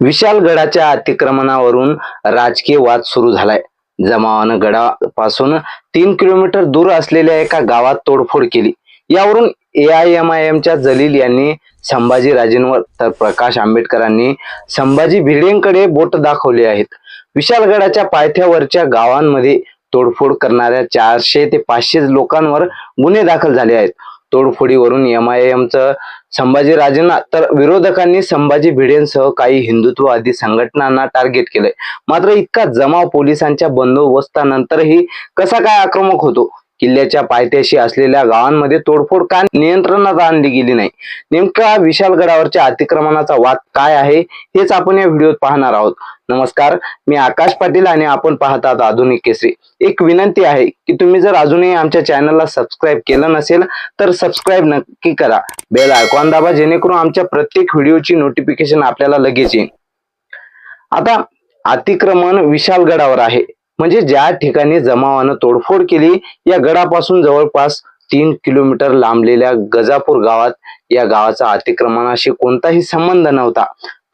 विशालगडाच्या अतिक्रमणावरून राजकीय वाद सुरू झालाय. जमावानं गडापासून तीन किलोमीटर दूर असलेल्या एका गावात तोडफोड केली. यावरून एआयएमआयएमच्या जलील यांनी संभाजी राजेंवर तर प्रकाश आंबेडकरांनी संभाजी भिडेंकडे बोट दाखवले आहेत. विशालगडाच्या पायथ्यावरच्या गावांमध्ये तोडफोड करणाऱ्या चारशे ते पाचशे लोकांवर गुन्हे दाखल झाले आहेत. तोडफोडीवरून एमआयएमचं संभाजीराजेंना तर विरोधकांनी संभाजी भिडेंसह काही हिंदुत्ववादी संघटनांना टार्गेट केलंय. मात्र इतका जमाव पोलिसांच्या बंदोबस्तानंतरही कसा काय आक्रमक होतो? किल्ल्याच्या पायथ्याशी असलेल्या गावांमध्ये तोडफोड का नियंत्रणात आणली गेली नाही? नेमका विशालगडावरच्या अतिक्रमणाचा वाद काय आहे? हेच आपण या व्हिडिओत पाहणार आहोत. नमस्कार मी आकाश पाटील आणि आपण पाहत आहात आधुनिक केसरी. एक विनंती आहे की तुम्ही जर अजूनही आमच्या चॅनलला सबस्क्राईब केलं नसेल तर सबस्क्राईब नक्की करा. बेल आयकॉन दाबा जेणेकरून आमच्या प्रत्येक व्हिडिओची नोटिफिकेशन आपल्याला लगेच येईल. आता अतिक्रमण विशालगडावर आहे. म्हणजे ज्या ठिकाणी जमावानं तोडफोड केली या गडापासून जवळपास तीन किलोमीटर लांबलेल्या गजापूर गावात या गावाचा अतिक्रमणाशी कोणताही संबंध नव्हता.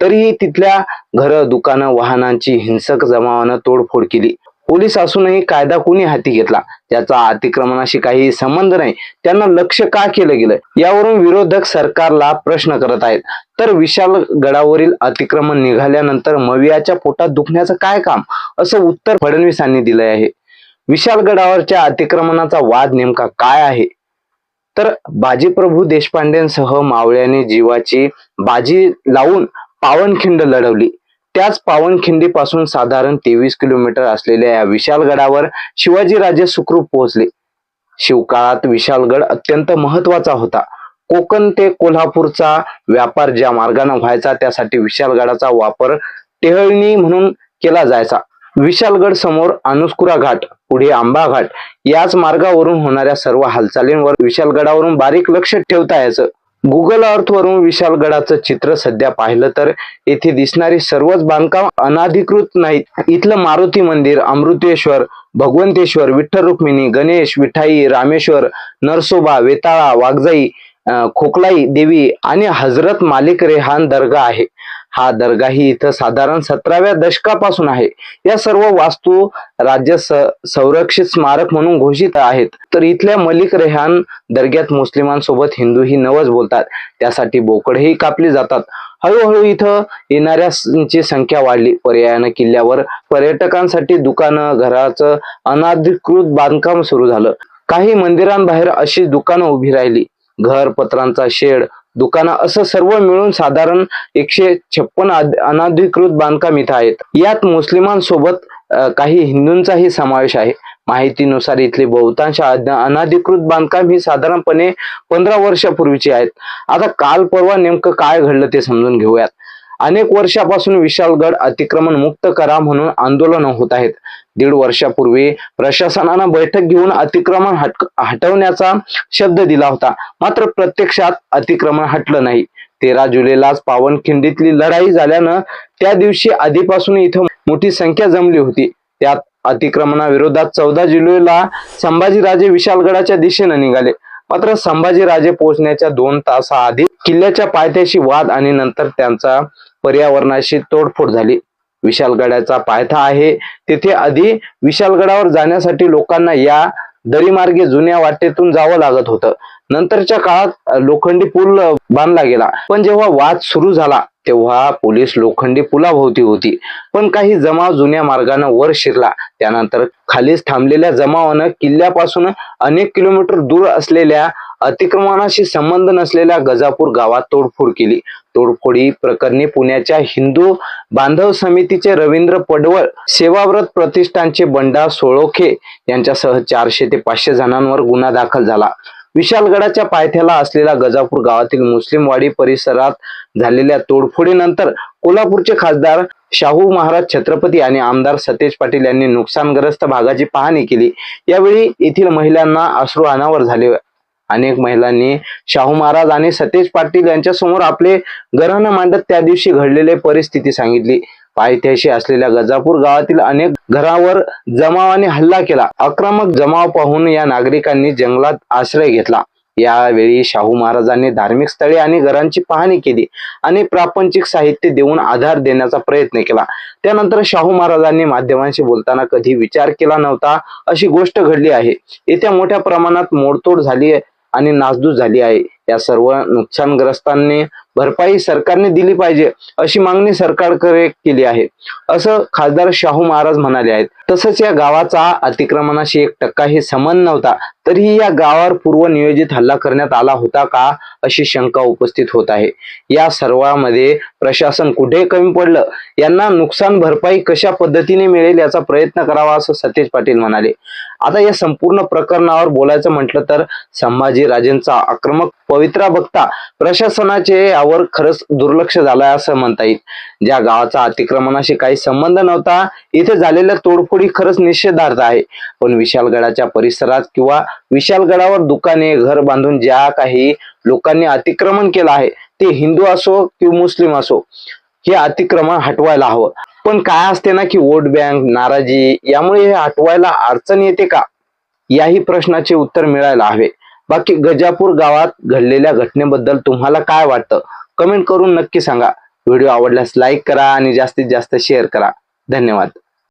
तरीही तिथल्या घरं दुकानं वाहनांची हिंसक जमावानं तोडफोड केली. पोलीस असूनही कायदा कुणी हाती घेतला? त्याचा अतिक्रमणाशी काही संबंध नाही. त्यांना लक्ष का केलं गेलं? यावरून विरोधक सरकारला प्रश्न करत आहेत. तर विशाल गडावरील अतिक्रमण निघाल्यानंतर मवियाच्या पोटात दुखण्याचं काय काम? असं उत्तर फडणवीसांनी दिलं आहे. विशालगडावरच्या अतिक्रमणाचा वाद नेमका काय आहे? तर बाजीप्रभू देशपांडेंसह मावळ्याने जीवाची बाजी लावून पावनखिंड लढवली. त्याच पावनखिंडीपासून साधारण तेवीस किलोमीटर असलेल्या या विशालगडावर शिवाजीराजे सुखरूप पोहोचले. शिवकाळात विशालगड अत्यंत महत्त्वाचा होता. कोकण ते कोल्हापूरचा व्यापार ज्या मार्गाने व्हायचा त्यासाठी विशालगडाचा वापर टेहळणी म्हणून केला जायचा. विशालगड समोर अनुस्कुरा घाट पुढे आंबा घाट याच मार्गावरून होणाऱ्या सर्व हालचालींवर विशालगडावरून बारीक लक्ष ठेवता यायचं. गुगल अर्थवरून विशालगडाचं चित्र सध्या पाहिलं तर येथे दिसणारी सर्वच बांधकाम अनाधिकृत नाहीत. इथलं मारुती मंदिर अमृतेश्वर भगवंतेश्वर विठ्ठल रुक्मिणी गणेश विठाई रामेश्वर नरसोबा वेताळा वाघजाई खोकलाई देवी आणि हजरत मालिक रेहान दर्गा आहे. हा दर्गाही इथं साधारण सतराव्या दशकापासून आहे. या सर्व वास्तू राज्य संरक्षित स्मारक म्हणून घोषित आहेत. तर इथल्या मलिक रेहान दर्ग्यात मुस्लिमांसोबत हिंदूही नवज बोलतात. त्यासाठी बोकडही कापली जातात. हळूहळू इथं येणाऱ्यांची संख्या वाढली. पर्यायानं किल्ल्यावर पर्यटकांसाठी दुकानं घराचं अनाधिकृत बांधकाम सुरू झालं. काही मंदिरांबाहेर अशी दुकानं उभी राहिली. घर पत्रांचा शेड दुकानं असं सर्व मिळून साधारण एकशे छप्पन अनाधिकृत बांधकाम इथं आहेत. यात मुस्लिमांसोबत काही हिंदूंचाही समावेश आहे. माहितीनुसार इथले बहुतांश अनाधिकृत बांधकाम ही साधारणपणे पंधरा वर्षापूर्वीची आहेत. आता काल परवा नेमकं काय घडलं ते समजून घेऊयात. अनेक वर्षापासून विशालगड अतिक्रमण मुक्त करा म्हणून आंदोलन होत आहेत. दीड वर्षापूर्वी प्रशासनानं बैठक घेऊन अतिक्रमण हट हटवण्याचा शब्द दिला होता. मात्र प्रत्यक्षात अतिक्रमण हटलं नाही. तेरा जुलैलाच पावनखिंडीतली लढाई झाल्यानं त्या दिवशी आधीपासून इथं मोठी संख्या जमली होती. त्यात अतिक्रमणाविरोधात चौदा जुलैला संभाजीराजे विशालगडाच्या दिशेनं निघाले. मात्र संभाजीराजे पोहोचण्याच्या दोन तासाआधी किल्ल्याच्या पायथ्याशी वाद आणि नंतर त्यांचा पर्यावरणाशी तोडफोड झाली. विशालगडाचा पायथा आहे. तिथे आधी विशालगडावर जाण्यासाठी लोकांना या दरीमार्गे जुन्या वाटेतून जावं लागत होतं. नंतरच्या काळात लोखंडी पूल बांधला गेला. पण जेव्हा वाद सुरू झाला तेव्हा पोलीस लोखंडी पुलाभोवती होती. पण काही जमाव जुन्या मार्गाने वर शिरला. त्यानंतर खालीच थांबलेल्या जमावानं किल्ल्यापासून अनेक किलोमीटर दूर असलेल्या अतिक्रमणाशी संबंध नसलेल्या गजापूर गावात तोडफोड केली. तोडफोडी प्रकरणी पुण्याच्या हिंदू बांधव समितीचे रवींद्र पडवळ सेवाव्रत प्रतिष्ठानचे बंडा सोळोखे यांच्यासह चारशे ते पाचशे जणांवर गुन्हा दाखल झाला. विशालगडाच्या पायथ्याला असलेल्या गजापूर गावातील मुस्लिमवाडी परिसरात झालेल्या तोडफोडीनंतर कोल्हापूरचे खासदार शाहू महाराज छत्रपती आणि आमदार सतेज पाटील यांनी नुकसानग्रस्त भागाची पाहणी केली. यावेळी येथील महिलांना अश्रू अनावर झाले. अनेक महिलांनी शाहू महाराज आणि सतेज पाटील यांच्या समोर आपले गरहण मांडत त्या दिवशी घडलेली परिस्थिती सांगितली. पायथ्याशी असलेल्या गजापूर गावातील अनेक घरावर जमावाने हल्ला केला. आक्रमक जमाव पाहून या नागरिकांनी जंगलात आश्रय घेतला. यावेळी शाहू महाराजांनी धार्मिक स्थळे आणि घरांची पाहणी केली आणि प्रापंचिक साहित्य देऊन आधार देण्याचा प्रयत्न केला. त्यानंतर शाहू महाराजांनी माध्यमांशी बोलताना कधी विचार केला नव्हता अशी गोष्ट घडली आहे. येत्या मोठ्या प्रमाणात मोडतोड झाली आहे. आणि नासधूस झाली आहे. या सर्व नुकसानग्रस्तांनी भरपाई सरकारने दिली पाहिजे अशी मागणी सरकारकडे केली आहे. असं खासदार शाहू महाराज म्हणाले आहेत. तसंच या गावाचा अतिक्रमणाशी एक टक्काही संबंध नव्हता तरीही या गावावर पूर्व नियोजित हल्ला करण्यात आला होता का अशी शंका उपस्थित होत आहे. या सर्वांमध्ये प्रशासन कुठे कमी पडलं? यांना नुकसान भरपाई कशा पद्धतीने मिळेल याचा प्रयत्न करावा असं सतेज पाटील म्हणाले. आता या संपूर्ण प्रकरणावर बोलायचं म्हटलं तर संभाजी राजेंचा आक्रमक पवित्रा बघता प्रशासनाचे यावर खरंच दुर्लक्ष झालंय असं म्हणता येईल. ज्या गावाचा अतिक्रमणाशी काही संबंध नव्हता इथे झालेल्या तोडफोड खरंच निषेधार्थ आहे. पण विशालगडाच्या परिसरात किंवा विशालगडावर दुकाने घर बांधून ज्या काही लोकांनी अतिक्रमण केलं आहे ते हिंदू असो किंवा मुस्लिम असो हे अतिक्रमण हटवायला हवं. पण काय असते ना की वोट बँक नाराजी यामुळे हे हटवायला अडचण येते का? याही प्रश्नाचे उत्तर मिळायला हवे. बाकी गजापूर गावात घडलेल्या घटनेबद्दल तुम्हाला काय वाटतं? कमेंट करून नक्की सांगा. व्हिडिओ आवडल्यास लाईक करा आणि जास्तीत जास्त शेअर करा. धन्यवाद.